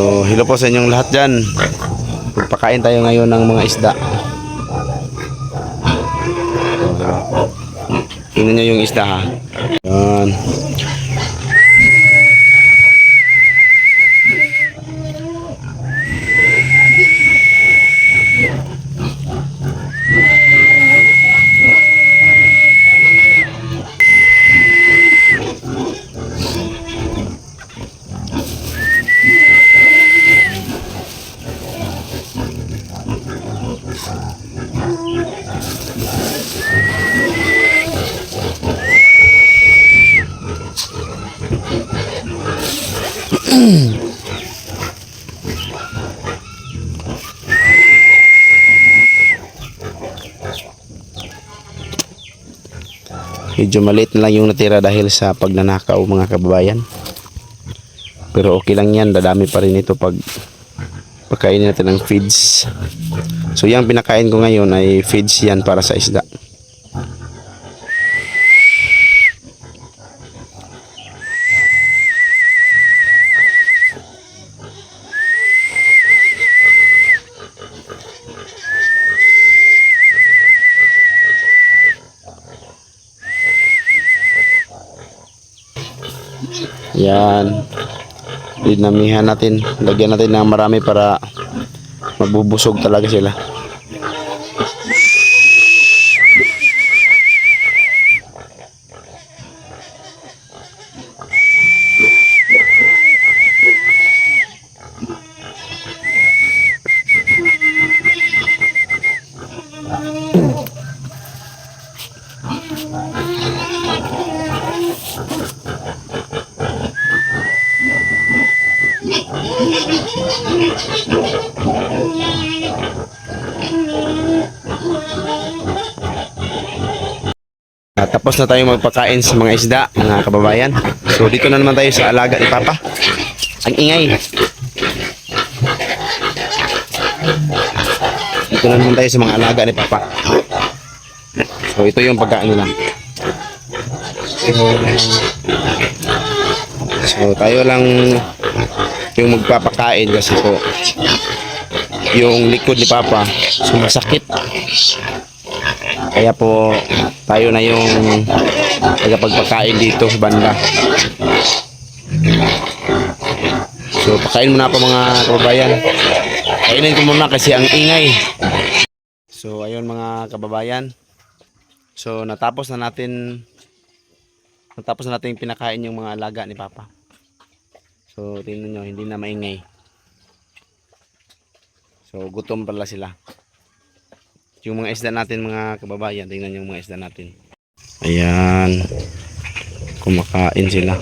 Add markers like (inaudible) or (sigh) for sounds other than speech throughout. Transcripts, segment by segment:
So, hello po sa inyong lahat dyan. Pagpakain tayo ngayon ng mga isda. Tingnan nyo yung isda ha. Yan. (clears throat) Medyo maliit na lang yung natira dahil sa pagnanakaw mga kababayan. Pero okay lang yan, dadami pa rin ito pag pagkain natin ng feeds. So yung pinakain ko ngayon ay feeds yan para sa isda. Yan. Dinamihan natin. Lagyan natin ng marami para mabubusog talaga sila. Tapos na tayong magpakain sa mga isda, mga kababayan. So dito na naman tayo sa alaga ni Papa. Ang ingay. Dito na naman tayo sa mga alaga ni Papa. So ito yung pagkain nila. So tayo lang yung magpapakain kasi po yung likod ni Papa sumasakit. Kaya po tayo na yung tagapagpakain dito sa banda. So pakain muna po mga kababayan. Kainin ko muna kasi ang ingay. So ayun mga kababayan. So natapos na natin natapos na natin pinakain yung mga alaga ni Papa. So tingnan nyo, hindi na maingay. So gutom pala sila. Yung mga isda natin mga kababayan, tingnan yung mga isda natin. Ayan. Kumakain sila.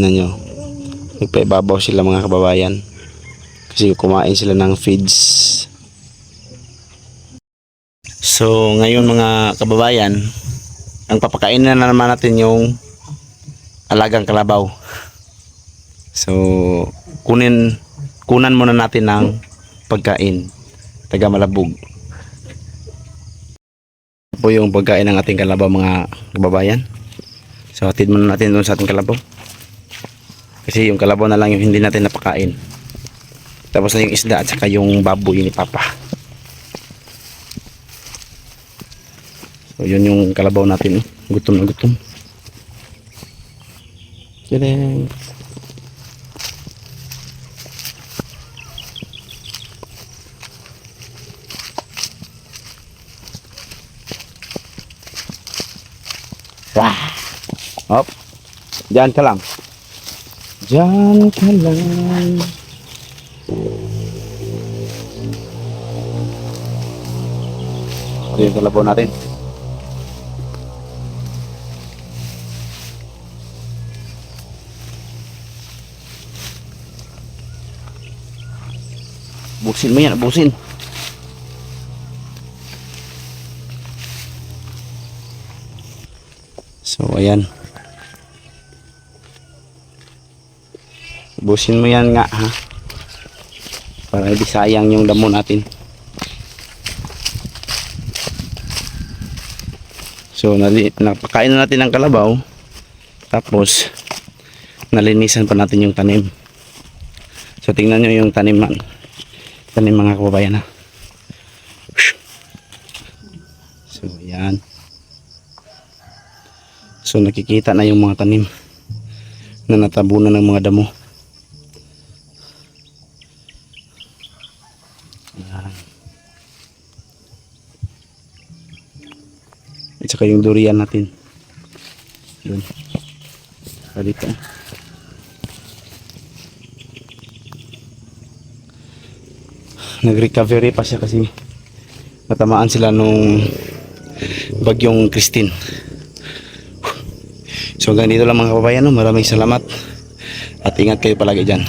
Tingnan nyo. Nagpaibabaw sila mga kababayan. Kasi kumain sila ng feeds. So, ngayon mga kababayan, ang papakain na naman natin yung alagang kalabaw. So, kunin kunan muna natin ng pagkain. Taga malabog. Po yung pagkain ng ating kalabaw mga kababayan. So, hatid muna natin doon sa ating kalabaw kasi yung kalabaw na lang yung hindi natin napakain tapos na yung isda at saka yung baboy ni papa so yun yung kalabaw natin oh. gutom na gutom Tadang! Wah. Hop. Diyan ka. Diyan ka lang. Ito yung kalabaw natin. Busin mo yan, busin. So, ayan. Busin mo yan nga, ha? Para hindi sayang yung damo natin. So, napakain na natin ng kalabaw. Tapos, nalinisan pa natin yung tanim. So, tingnan nyo yung taniman. Tanim mga kababayan, ha? So, yan. So nakikita na yung mga tanim na natabunan ng mga damo. At saka yung durian natin. Yun. Saka dito. Nag-recovery pa siya kasi natamaan sila nung bagyong Christine. So hanggang lang mga kababayan. No? Maraming salamat. At ingat kayo palagi dyan.